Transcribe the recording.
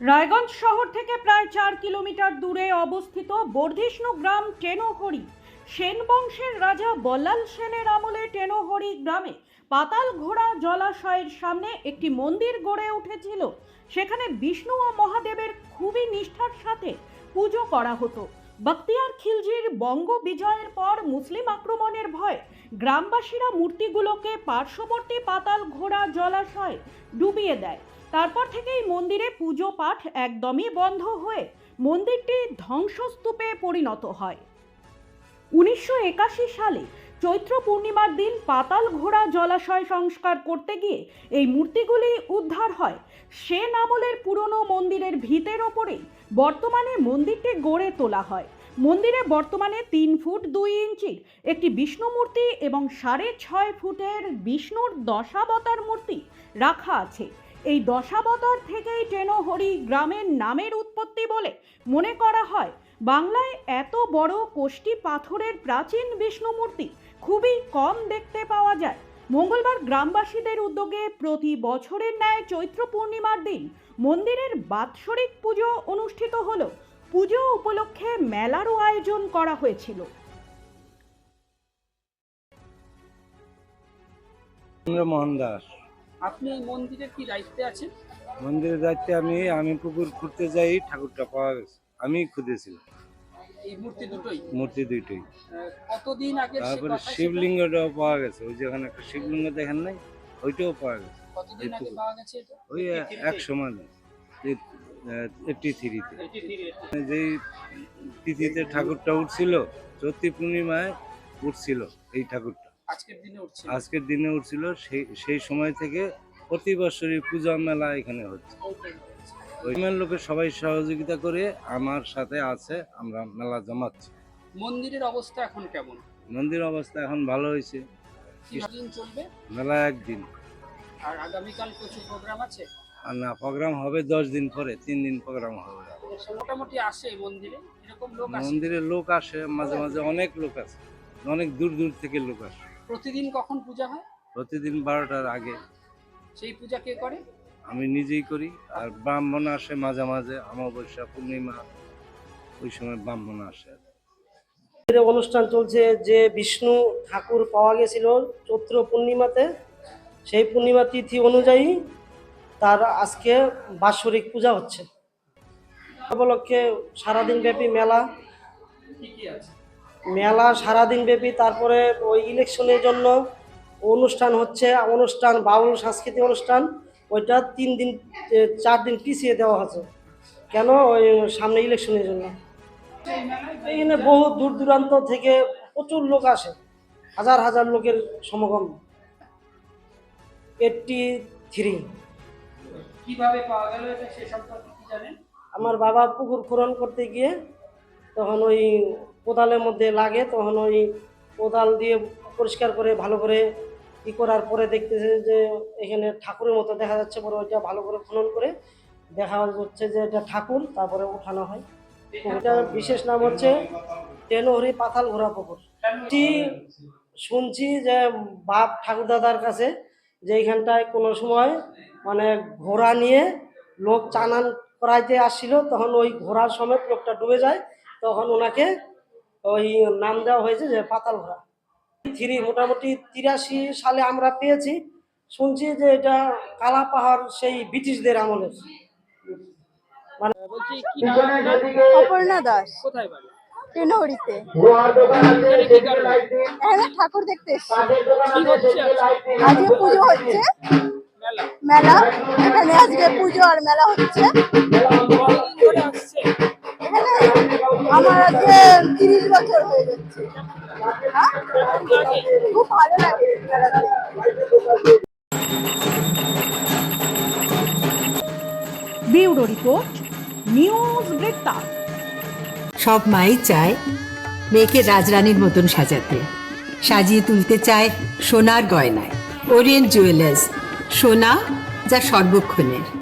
রায়গঞ্জ শহর থেকে প্রায় চার কিলোমিটার দূরে অবস্থিত বর্ধিষ্ণু গ্রাম টেনোহরি। সেন বংশের রাজা বল্লাল সেনের আমলে টেনোহরি গ্রামে পাতাল ঘোড়া জলাশয়ের সামনে একটি মন্দির গড়ে উঠেছিল। সেখানে বিষ্ণু ও মহাদেবের খুবই নিষ্ঠার সাথে পুজো করা হতো। বখতিয়ার খিলজির বঙ্গ বিজয়ের পর মুসলিম আক্রমণের ভয় গ্রামবাসীরা মূর্তিগুলোকে পার্শ্ববর্তী পাতাল ঘোড়া জলাশয় ডুবিয়ে দেয়। তারপর থেকেই মন্দিরে পুজো পাঠ একদমই বন্ধ হয়ে মন্দিরটি ধ্বংসস্তূপে পরিণত হয়। উনিশশো একাশি সালে চৈত্র পূর্ণিমার দিন পাতাল ঘোড়া জলাশয় সংস্কার করতে গিয়ে এই মূর্তিগুলি উদ্ধার হয়। সেন আমলের পুরনো মন্দিরের ভিতের ওপরেই বর্তমানে মন্দিরটি গড়ে তোলা হয়। মন্দিরে বর্তমানে তিন ফুট দুই ইঞ্চির একটি বিষ্ণু মূর্তি এবং সাড়ে ছয় ফুটের বিষ্ণুর দশাবতার মূর্তি রাখা আছে। এই দশাবতার থেকেই টেনোহরি গ্রামের নামের উৎপত্তি বলে মনে করা হয়। বাংলায় এত বড় কোষ্টি পাথরের প্রাচীন বিষ্ণু মূর্তি খুবই কম দেখতে পাওয়া যায়। মঙ্গলবার গ্রামবাসীদের উদ্যোগে প্রতি বছরের ন্যায় চৈত্র পূর্ণিমার দিন মন্দিরের বাৎসরিক পুজো অনুষ্ঠিত হলো। পুজো উপলক্ষে মেলারও আয়োজন করা হয়েছিল। চন্দ্রমোহন দাস। আপনি এই মন্দিরের কি দায়িত্বে আছেন? মন্দিরের দায়িত্বে আমি আমি পুকুর খুঁড়তে যাই ঠাকুরটা পাওয়া গেছে। আমি খুঁজেছিলাম। এই মূর্তি দুটোই? মূর্তি কতদিন আগে তারপরে শিবলিঙ্গটাও পাওয়া গেছে। ওই যেখানে একটা শিবলিঙ্গ দেখেন নাই ওইটাও পাওয়া গেছে। কতদিন আগে পাওয়া গেছে এটা? ওই এক সময় এইটটি থ্রিতে। যেই তিথিতে ঠাকুরটা উঠছিল চৈত্রী পূর্ণিমায় উঠছিল এই ঠাকুরটা। আজকের দিনে উঠছে আজকের দিনে উঠছিল সেই সেই সময় থেকে প্রতি বছরই পূজা মেলা এখানে হচ্ছে। ওই লোকের সবাই সহযোগিতা করে আমার সাথে আছে আমরা মেলা জমাচ্ছি। মন্দিরের অবস্থা এখন কেমন? মন্দির অবস্থা এখন ভালো হয়েছে। দিন চলবে? মেলা একদিন। আর আগামীকাল প্রচুর প্রোগ্রাম আছে? আর না প্রোগ্রাম হবে দশ দিন পরে তিন দিন প্রোগ্রাম হবে। মোটামুটি আসে মন্দিরে? এরকম লোক আসে? মন্দিরে লোক আসে মাঝে মাঝে অনেক লোক আসে। অনেক দূর দূর থেকে লোক আসে। প্রতিদিন কখন পূজা হয়? প্রতিদিন বারোটার আগে। সেই পূজা কে করে? আমি নিজেই করি, আর ব্রাহ্মণ আসে মাঝে মাঝে, অমাবস্যা, পূর্ণিমা, ওই সময় ব্রাহ্মণ আসে অনুষ্ঠান চলছে যে বিষ্ণু ঠাকুর পাওয়া গেছিল চৈত্র পূর্ণিমাতে, সেই পূর্ণিমা তিথি অনুযায়ী তার আজকে বাৎসরিক পূজা হচ্ছে। উপলক্ষে সারাদিন ব্যাপী মেলা। মেলা সারাদিন ব্যাপী, তারপরে ওই ইলেকশনের জন্য অনুষ্ঠান হচ্ছে, অনুষ্ঠান বাউল সাংস্কৃতিক অনুষ্ঠান। ওইটা তিন দিন চার দিন পিছিয়ে দেওয়া হচ্ছে কেন? ওই সামনে ইলেকশনের জন্য। এখানে বহু দূর দূরান্ত থেকে প্রচুর লোক আসে। হাজার হাজার লোকের সমাগম। Eighty three. কীভাবে পাওয়া গেল এটা সে সম্পর্কে কি জানেন? আমার বাবা পুকুর খনন করতে গিয়ে তখন ওই কোদালের মধ্যে লাগে তখন ওই কোদাল দিয়ে পরিষ্কার করে ভালো করে ই করার পরে দেখতেছে যে এখানে ঠাকুরের মতো দেখা যাচ্ছে পরে ওইটা ভালো করে খনন করে দেখা যাচ্ছে যে এটা ঠাকুর, তারপরে উঠানো হয়। এটার বিশেষ নাম হচ্ছে টেনহরি পাতাল ঘোড়া পুকুর। এটি শুনছি যে বাপ ঠাকুর দাদার কাছে যে এইখানটায় কোনো সময় মানে ঘোড়া নিয়ে লোক চানান করাইতে আসছিল, তখন ওই ঘোড়ার সমেত লোকটা ডুবে যায়, তখন ওনাকে ওই নাম দেওয়া হয়েছে যে পাতাল ঘোড়া। থ্রি মোটামুটি তিরাশি সালে আমরা পেয়েছি শুনছি যে এটা কালা পাহাড় সেই ব্রিটিশদের আমলের আপনার? অপর্ণা দাস। কোথায় বাড়ি? টেনহরিতে। এখানে কি কারণে? এখানে ঠাকুর দেখতে আজকে? পুজো হচ্ছে। মেলা। মেলা। এখানে আজকে পুজো আর মেলা হচ্ছে। আমার আজকে তিরিশ বছর হয়ে যাচ্ছে। হ্যাঁ? খুব ভালো লাগে। ব্যুরো রিপোর্ট নিউজ বৃত্তান্ত সব মাই চায় মেয়েকে রাজরানীর মতন সাজাতে। সাজিয়ে তুলতে চায় সোনার গয়নায়। ওরিয়েন্ট জুয়েলার্স সোনা যা সর্বক্ষণের।